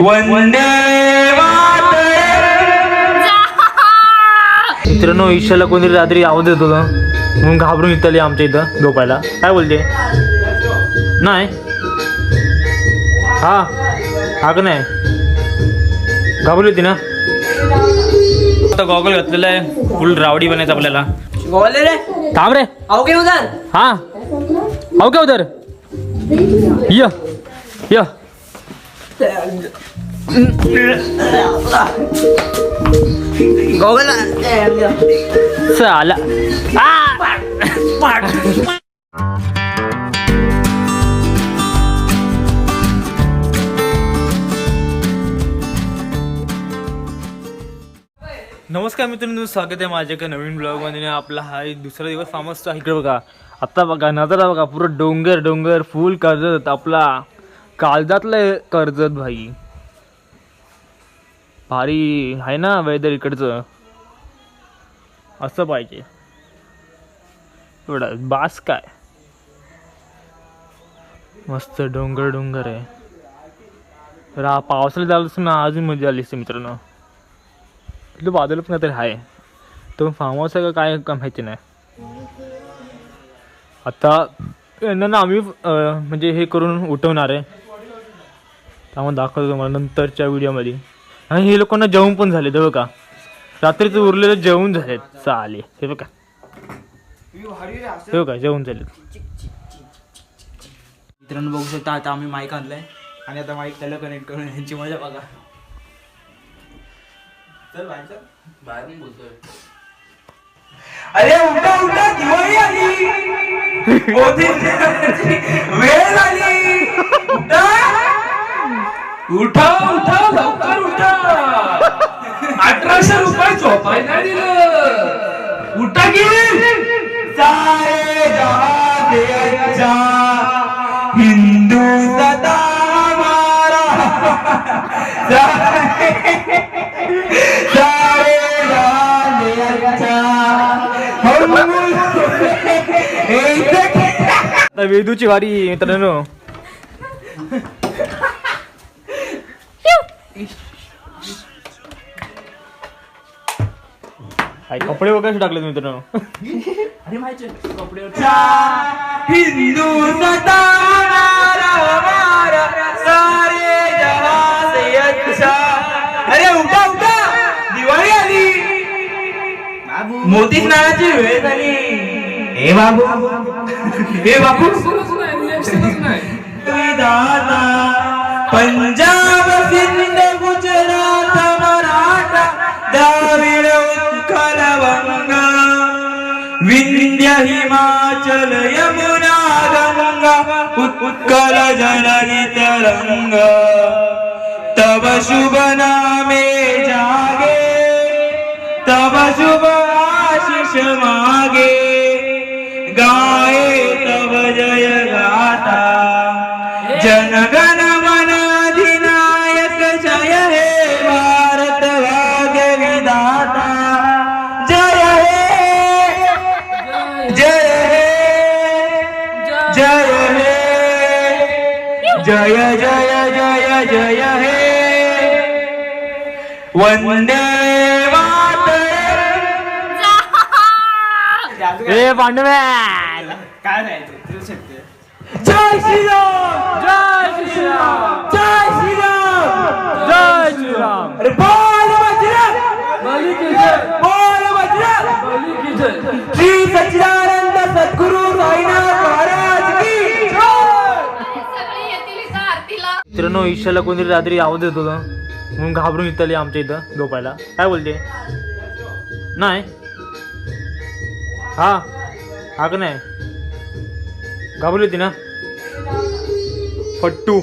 वंदे मित्रांनो ईशाला कोणतरी रात्री आवाज देत होतं. म्हणून घाबरून इथं आली आमच्या इथं झोपायला. काय बोलते? नाही. हा. हा का नाही? घाबरली होती ना? आता गॉगल घातलेला आहे. फुल रावडी बनायचं आपल्याला. रे. थांब रे. आओ के उधर. हा. हो का उधर. य. य. गोगल चाला नमस्कार मित्रांनो स्वागत आहे माझ्या एका नवीन ब्लॉगमध्ये आपला हा एक दुसरा दिवस फार्मस इकडे बघा. आत्ता बघा नजरा बघा पुरं डोंगर डोंगर फुल कर्जत. आपला काळजातलं कर्जत भाई. भारी आहे ना वेदर इकडचं. असं पाहिजे. एवढा बास काय? मस्त डोंगर डोंगर आहे. रा पावसाला झालं असतं ना अजून मजा आली असते मित्रांनो. तिथलं बाजूला पण काहीतरी आहे. तो फार्म हाऊस आहे का काय का माहिती नाही. आता यांना ना आम्ही म्हणजे हे करून उठवणार आहे. त्यामुळे दाखवतो तुम्हाला नंतरच्या व्हिडिओमध्ये आणि हे लोकांना जेवण पण झाले बघा का? रात्रीचं उरलेलं जेवण झाले चाले. हे बघा. हे बघा जेवण झाले. मित्रांनो बघू शकता आता आम्ही माईक आणलाय. आणि आता माईक त्याला कनेक्ट करून यांची मजा बघा. चल बाहेर बोलतोय. अरे उठा उठा दिवाळी आली. वेळ झाली. उठा उठा लवकर उठा. अठराशे रुपये झोपाय नाही दिलं. उठा की. सारे हिंदू सदा हमारा. सारे जहां से अच्छा हम एक आता वेदूची वारी मित्रांनो. कपडे वगैरे टाकलेत मित्रांनो. अरे माहिती कपडे हिंदू सारे अरे उठा उठा! दिवाळी आली. बाबू मोती स्नानाची वेळ झाली. हे बाबू. हे बाबू. विधाता पंजाब हिमाचल यमुना गंगा उत्कल जननी तरंग तब शुभ नामे जागे तब शुभ आशीष मागे। जय हे जय जय जय जय हे। वंदे ए पांडव्या काय नाही ते, शकते. जय श्रीराम। जय श्रीराम. जय श्रीराम। जय श्रीराम. अरे बोल बजरंग। बोल बजरंग. श्री सच्चिदानंद सद्गुरु साईनाथ महाराज की जय सगळे येतील का आरतीला रिक्षाला कोणतरी रात्री आवाज येत होतं. म्हणून घाबरून इथं आली आमच्या इथं झोपायला. काय बोलते? नाही. हा. हा का नाही? घाबरली होती ना? फट्टू.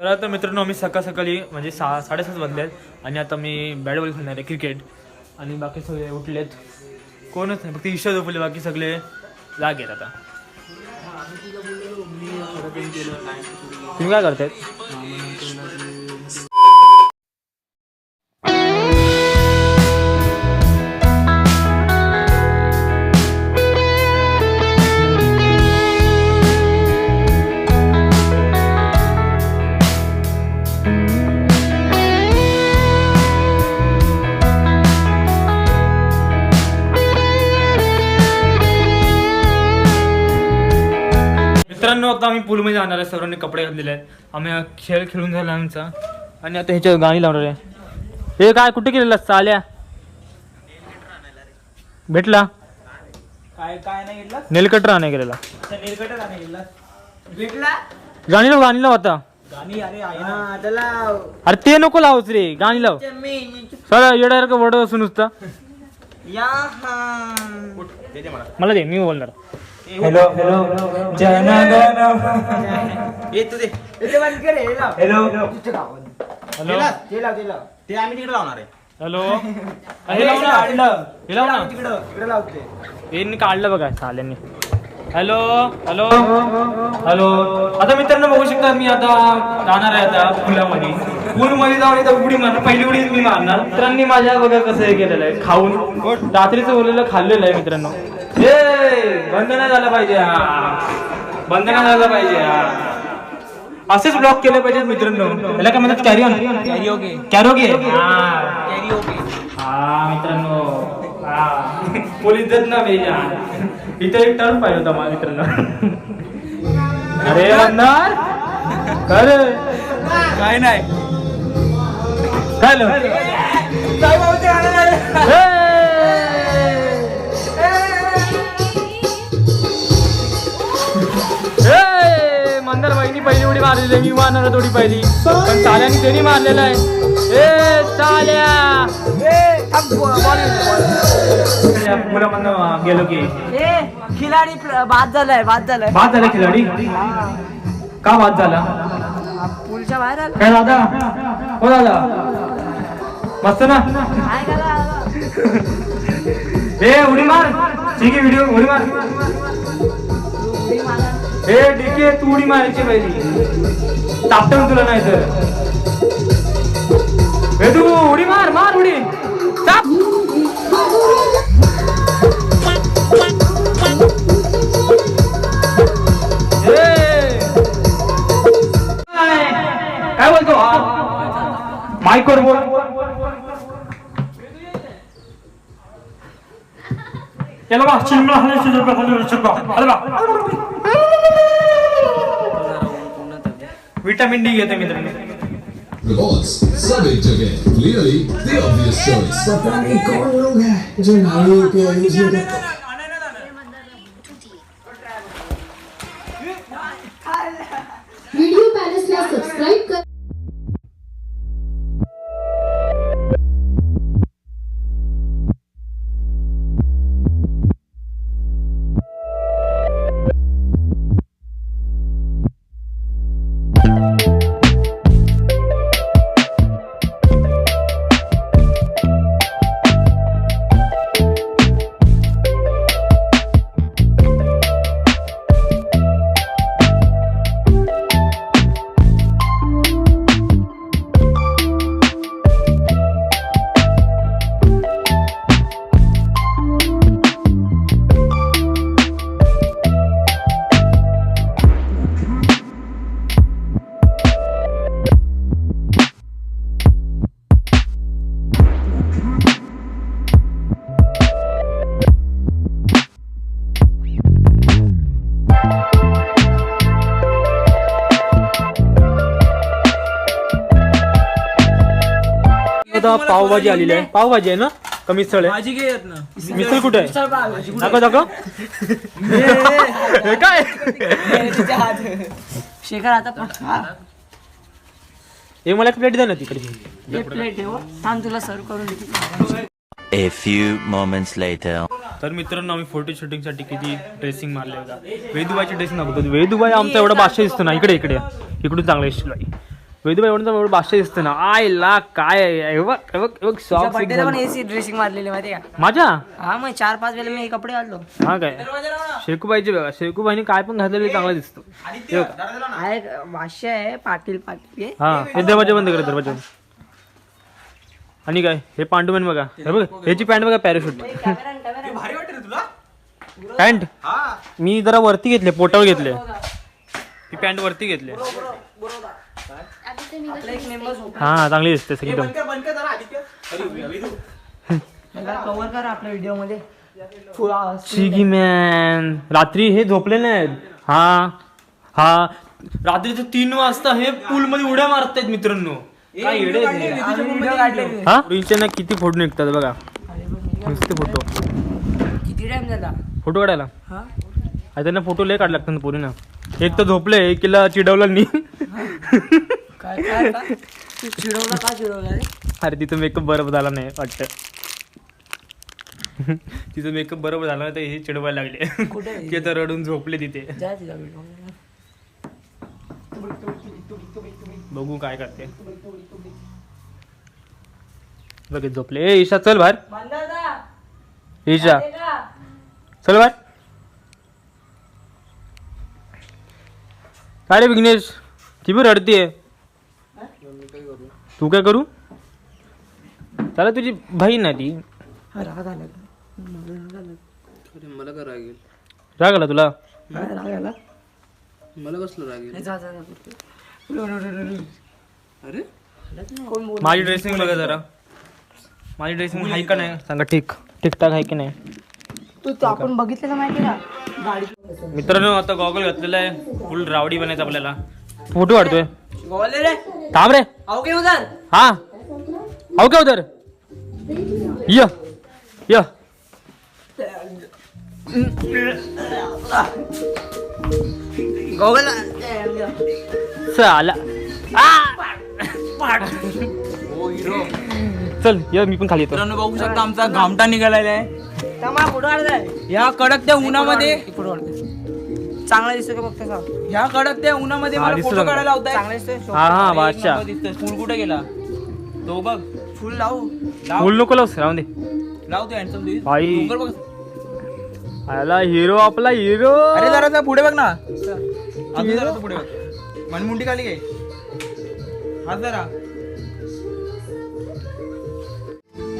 तर आता मित्रांनो आम्ही सकाळ सकाळी म्हणजे सहा साडेसात वाजले आहेत. आणि आता मी बॅट बॉल खेळणार आहे क्रिकेट. आणि बाकी सगळे उठलेत. कोणच नाही फक्त ईशा झोपले बाकी सगळे जाग आहेत आता. तुम्ही काय करतायत मित्रांनो आता आम्ही पूलमध्ये जाणार आहे. सर्वांनी कपडे घातलेले आहेत. आम्ही खेळ खेळून झाला आमचा. आणि आता ह्याच्यात गाणी लावणार आहे. हे काय कुठे गेलेला? चाल्या भेटला? काय काय नाही नेलकटर आणाय गेलेला. भेटला? गाणी लाव गाणी लाव आता. गाणी अरे ते नको लावच रे. गाणी लाव. सर येडासारखं वड असू नुसतं? या हा. मला दे मी बोलणार. हॅलो हॅलो जनगण ये तू दे. हॅलो. हॅलो ते लाव, ते लाव ते लाव. ते आम्ही तिकडे लावणार आहे. हॅलो हे लाव ना हे लाव ना. तिकडे तिकडे लावते यांनी काढलं बघा साल्यांनी. हॅलो हॅलो हॅलो आता मित्रांनो बघू शकता मी आता जाणार आहे आता पुलामध्ये पूलमध्ये जाऊन इथं उडी मारणार. पहिली उडी मी मारणार. मित्रांनी माझ्या बघा कसं हे केलेलं आहे. खाऊन. रात्रीचं उरलेलं खाल्लेलं आहे मित्रांनो. बंद नाही झालं पाहिजे हा. बंद नाही झालं पाहिजे हा. असेच ब्लॉक केले पाहिजेत मित्रांनो. त्याला काय म्हणतात? Carry on Karaoke. कॅरोगे. हा. मित्रांनो. हा. पोलीस देत ना बेजा इथे एक टर्न पाहिजे होता मला मित्रांनो. अरे म्हणणार खरे काय नाही. काय मंदार बाईनी पहिली उडी मारलेली आहे, मी मारणार थोडी पहिली. पण चाल्याने त्यांनी मारलेला आहे. ए चाल्या पुरा म्हणणं गेलो की. खिलाडी बाद झालाय बाद झालाय. बाद झाला खिलाडी? का बाद झाला? पुलच्या बाहेर आला. काय दादा? हो दादा. मस्त ना? ए उडी मार. ठीक आहे व्हिडिओ उडी मार. ए डीके तू उडी मारायची पहिली. तापटन तुला नाही तर. ए तू उडी मार मार उडी. ताप! काय बोलतो? माईक वर बोल. याला बा चिमणा हले चिमणा हले चिमणा अरे बा विटामिन डी घेते मित्रांनो Rewards, सब एक जगह clearly the obvious choice. Video पॅलेसला subscribe कर आता पावभाजी आलेली आहे. पावभाजी आहे ना? का मिसळ आहे? ना. मिसळ कुठे आहे? दाखव दाखव. हे. काय? शेखर आता हा, हे मला एक प्लेट द्या ना तिकडे. एक प्लेट ठेव थांब तुला सर्व करून देते. A few moments later. तर मित्रांनो आम्ही फोटो शूटिंगसाठी किती ड्रेसिंग मारले होता वेदुबाईची ड्रेसिंग नको वेदुबाई आमचा एवढा बादशाह दिसतो ना इकडे इकडे. इकडून चांगला दिसतो बाई. वेदुबाई एवढा एवढा बादशाह दिसतो ना. आय ला काय पण एसी ड्रेसिंग मारलेली माहिती का? माझ्या? हा मग चार पाच वेळेला मी हे कपडे घालतो. हा काय? शेकूबाईची बघा शेकूबाईने काय पण घातलेलं चांगला दिसतो. भाष्य आहे पाटील पाटील. हे. दरवाजा बंद कर दरवाजा. आणि काय? हे पांडुमॅन बघा. हे बघ ह्याची पॅन्ट बघा पॅराशूट. पॅन्ट? हा. मी जरा वरती घेतले पोटावर घेतले. ही पॅन्ट वरती घेतले. आपला एक मेंबर हा चांगली दिसते एकदम बंद कर बंद कर जरा आदित्य अरे विदू कव्हर कर आपल्या व्हिडिओमध्ये चिगी मॅन. रात्री हे झोपले नाहीत. हा हा. रात्रीचे तीन वाजता हे पूल मध्ये उड्या मारतायत मित्रांनो. काय येडे आहेत हे. हा? रीलचे ना किती फोटो निघतात बघा. नुसते फोटो. किती टाइम झाला? फोटो काढायला? हा? आता त्यांना फोटो लय काढ लागतात पोरी ना एक तर झोपले एकीला चिडवलं नी काय काय काय? तू चिडवला का चिडवला रे? अरे तिथं मेकअप बरोबर झाला नाही वाटतं. तिचं मेकअप बरोबर झाला नाही तर हे चिडवायला लागले. कुठे आहे? की आता रडून झोपले तिथे. जा तिला भेटू. बघू काय करते. बघ झोपले. ए ईशा चल बाहेर. ईशा? चल बाहेर. काय रे विघ्नेश? ती बी रडतीये. तू काय करू? चला तुझी बहीण ना ती. हा, राग आला का? मला राग आला. राग आला तुला? काय राग आला? जा, जा, जा, उठ, उठ. कोण बोल माझी ड्रेसिंग बघा जरा. माझी ड्रेसिंग आहे का नाही? सांगा ठीक. ठीकठाक आहे की नाही? तू तो आपण बघितलेलं माहिती का? गाडी मित्रांनो आता गॉगल घातलेला आहे. फुल रावडी बनायचं आपल्याला. फोटो काढतोय. गोवाले रे. थांब रे. आओ के उधर. हा. हो का उधर. य. य. गोगल चला चल ये मी पण खाली येतो. मित्रांनो बघू शकता आमचा घामटा निघालेला आहे. या कडक त्या उन्हामध्ये चांगला दिसतो का बघता का या कडक त्या उन्हामध्ये हा, मला दिसतो फोटो चांगला. काढायला चांगला दिसतोय हा हा बादशाह. फुल कुठे गेला? तो बघ. फुल लावू. लाव. फुल नको लावस राहून दे. लाव तो हँडसम दिस. भाई. डोंगर बघ. आला हिरो आपला हिरो अरे जरा जरा पुढे बघ ना. अजून जरा तो पुढे बघ. मनमुंडी खाली घे. हात जरा.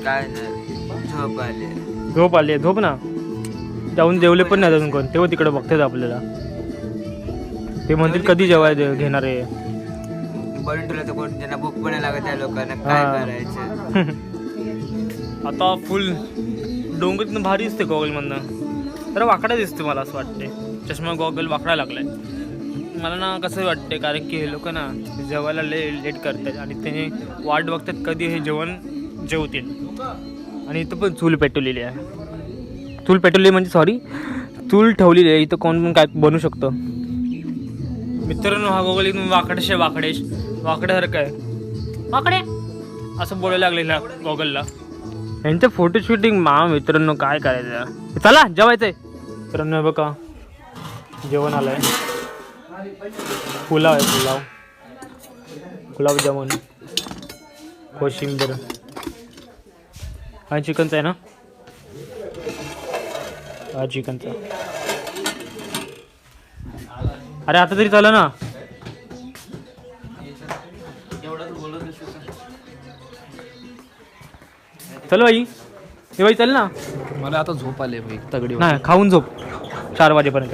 काय नाही. झोप आले. झोप आली झोप ना. जाऊन जेवले पण नाही अजून कोण. तेव्हा तिकडे बघतात आपल्याला. ते म्हणतील कधी जेवाय घेणार आहे. बनून ठेवलं तर कोण त्यांना भूक पण लागत त्या लोकांना. काय हा. करायचं? आता फुल डोंगरीतनं भारी दिसते गॉगल मधनं. तर वाकडा दिसते मला असं वाटते चष्मा गॉगल वाकडा लागलाय. मला ना कसं वाटते कारण की हे लोक ना जेवायला ले लेट करतात आणि ते वाट बघतात कधी हे जेवण जेवतील. आणि इथं पण चूल पेटवलेली आहे. चूल पेटवली म्हणजे सॉरी चूल ठेवलेली आहे. इथं कोण पण काय बनू शकतं? मित्रांनो हा गोगल एकदम वाकडेश आहे वाकडेश वाकड्यासारखं आहे. वाकडे. असं बोलायला लागलेला गॉगलला यांचं फोटो शूटिंग मा मित्रांनो काय करायचं? चला जेवायचंय मित्रांनो हे बघा. जेवण आलंय. पुलाव आहे पुलाव. गुलाबजामुन कोशिंबीर. हा चिकनचा आहे ना? चिकनचा अरे आता तरी चालं ना? चल बाई. हे बाई चल ना. मला आता झोप आले भाई तगडी नाही खाऊन झोप. चार वाजेपर्यंत.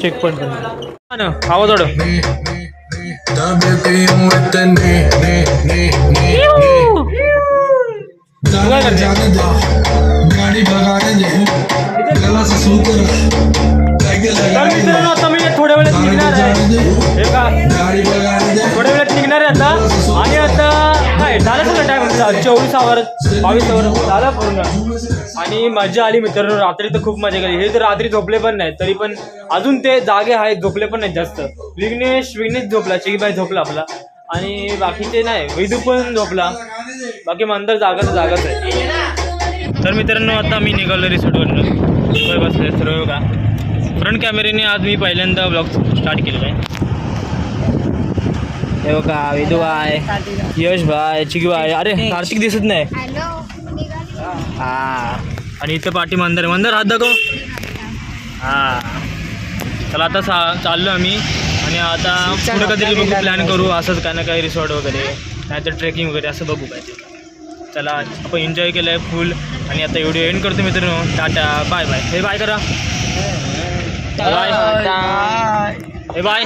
चेक पण हा ना आवाज तू काय करते? तर मित्रांनो आता मी थोड्या वेळात निघणार आहे. हे का थोड्या वेळात निघणार आहे आता. आणि आता काय झालं सगळं टाइम चोवीस आवर बावीस आवर झालं पूर्ण. आणि मजा आली मित्रांनो. रात्री तर खूप मजा केली. हे तर रात्री झोपले पण नाही तरी पण अजून ते जागे आहेत झोपले पण नाही जास्त. विघ्नेश विघ्नेश झोपला. चिकीबाई झोपला आपला. आणि बाकीचे नाही. वैदू पण झोपला. बाकी मंदर जागाच जागाच आहे. तर मित्रांनो आता मी निघालो रिसॉर्टवरनं. बसले सर्व का फ्रंट कॅमेऱ्याने आज मी पहिल्यांदा ब्लॉग स्टार्ट केलेला आहे. हे बघा वेदू बाय यश भाय चिकी बाय अरे कार्तिक दिसत नाही. हा. आणि इथं पाठी मंदर. मंदर हात दाखव. हा. चला आता सा चाललो आम्ही. आणि आता पुढे कधी बघू प्लॅन करू. असंच काय ना काही रिसॉर्ट वगैरे. नाहीतर ट्रेकिंग वगैरे असं बघू ते. चला आपण एन्जॉय केलं आहे फुल आणि आता व्हिडिओ एंड करतो मित्रांनो. टाटा बाय बाय हे बाय करा. बाय हे बाय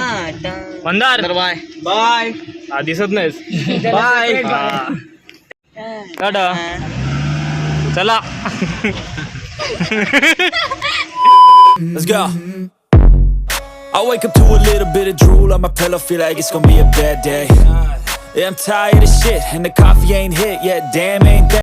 मंदार बाय बाय हा दिसत नाहीस. बाय हा. टाटा. चला. Let's go. I wake up to a little bit of drool on my pillow, feel like it's gonna be a bad day. Yeah, I'm tired of shit, and the coffee ain't hit yet, damn, ain't that.